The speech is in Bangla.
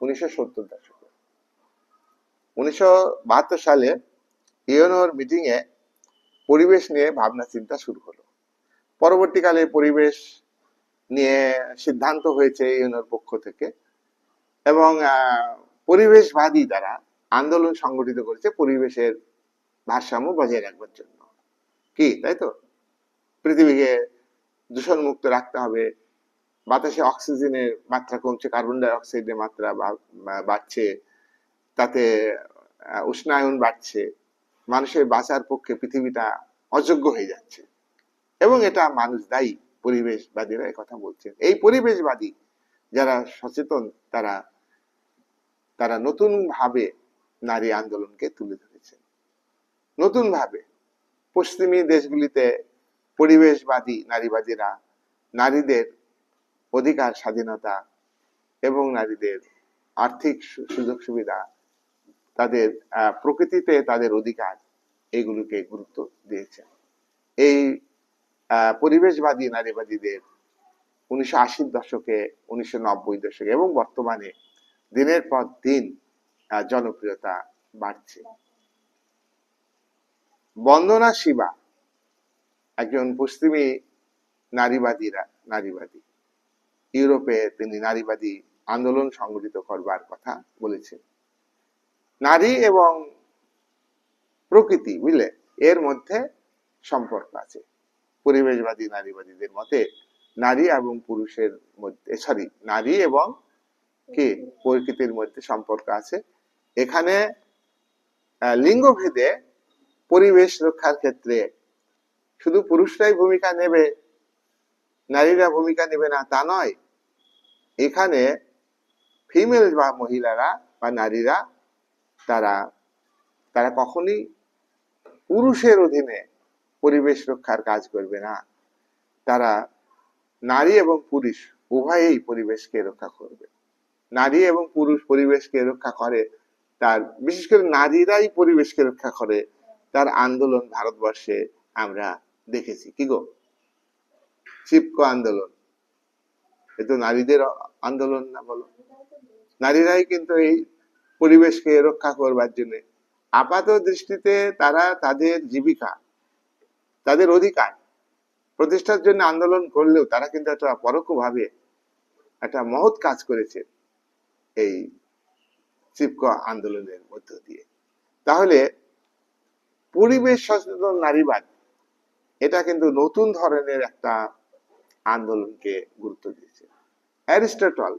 উনিশশো সত্তর দশকে। উনিশশো বাহাত্তর সালে ইউনোর মিটিং এ পরিবেশ নিয়ে ভাবনা চিন্তা শুরু হলো। পরবর্তীকালে পরিবেশ নিয়ে সিদ্ধান্ত হয়েছে ইউনোর পক্ষ থেকে এবং পরিবেশবাদী দ্বারা আন্দোলন সংগঠিত করেছে পরিবেশের ভারসাম্য বজায় রাখবার জন্য। কি, তাই তো? পৃথিবীকে দূষণমুক্ত রাখতে হবে বাতাসে অক্সিজেনের মাত্রা কমছে কার্বন ডাই অক্সাইডের মাত্রা বাড়ছে, তাতে উষ্ণায়ন বাড়ছে, মানুষের বাঁচার পক্ষে পৃথিবীটা অযোগ্য হয়ে যাচ্ছে। এবং এটা মানুষ দায়ী, পরিবেশবাদীরা কথা বলছেন। এই পরিবেশবাদী যারা সচেতন, তারা তারা নতুন ভাবে নারী আন্দোলনকে তুলে ধরেছেন। নতুন ভাবে পশ্চিমী দেশগুলিতে পরিবেশবাদী নারীবাদীরা নারীদের অধিকার, স্বাধীনতা এবং নারীদের আর্থিক সুযোগ সুবিধা, তাদের প্রকৃতিতে তাদের অধিকার এগুলোকে গুরুত্ব দিয়েছেন এই পরিবেশবাদী নারীবাদীদের উনিশশো আশির দশকে, উনিশশো নব্বই দশকে এবং বর্তমানে দিনের পর দিন জনপ্রিয়তা বাড়ছে। বন্দনা শিবা একজন পশ্চিমী নারীবাদীরা, নারীবাদী। ইউরোপে তিনি নারীবাদী আন্দোলন সংগঠিত করবার কথা বলেছেন। নারী এবং প্রকৃতি বুঝলে এর মধ্যে সম্পর্ক আছে। পরিবেশবাদী নারীবাদীদের মতে নারী এবং পুরুষের মধ্যে সরি নারী এবং কি? প্রকৃতির মধ্যে সম্পর্ক আছে। এখানে লিঙ্গভেদে পরিবেশ রক্ষার ক্ষেত্রে শুধু পুরুষরাই ভূমিকা নেবে নারীরা ভূমিকা নেবে না, তা নয়। এখানে ফিমেল বা মহিলারা বা নারীরা, তারা তারা কখনই পুরুষের অধীনে পরিবেশ রক্ষার কাজ করবে না। তারা নারী এবং পুরুষ, উভয়েই পরিবেশকে রক্ষা করবে। নারী এবং পুরুষ পরিবেশকে রক্ষা করে তার, বিশেষ করে নারীরাই পরিবেশকে রক্ষা করে তার আন্দোলন ভারতবর্ষে আমরা দেখেছি। কি গো? চিপকো আন্দোলন। এ তো নারীদের আন্দোলন না বলো। নারীরাই কিন্তু এই পরিবেশকে রক্ষা করবার জন্য আপাত দৃষ্টিতে তারা তাদের জীবিকা, তাদের অধিকার প্রতিষ্ঠার জন্য আন্দোলন করলেও তারা কিন্তু একটা পরোক্ষভাবে একটা মহৎ কাজ করেছে এই চিপকো আন্দোলনের মধ্য দিয়ে। তাহলে পরিবেশ সচেতন নারীবাদ, এটা কিন্তু নতুন ধরনের একটা আন্দোলনকে গুরুত্ব দিয়েছে। অ্যারিস্টটল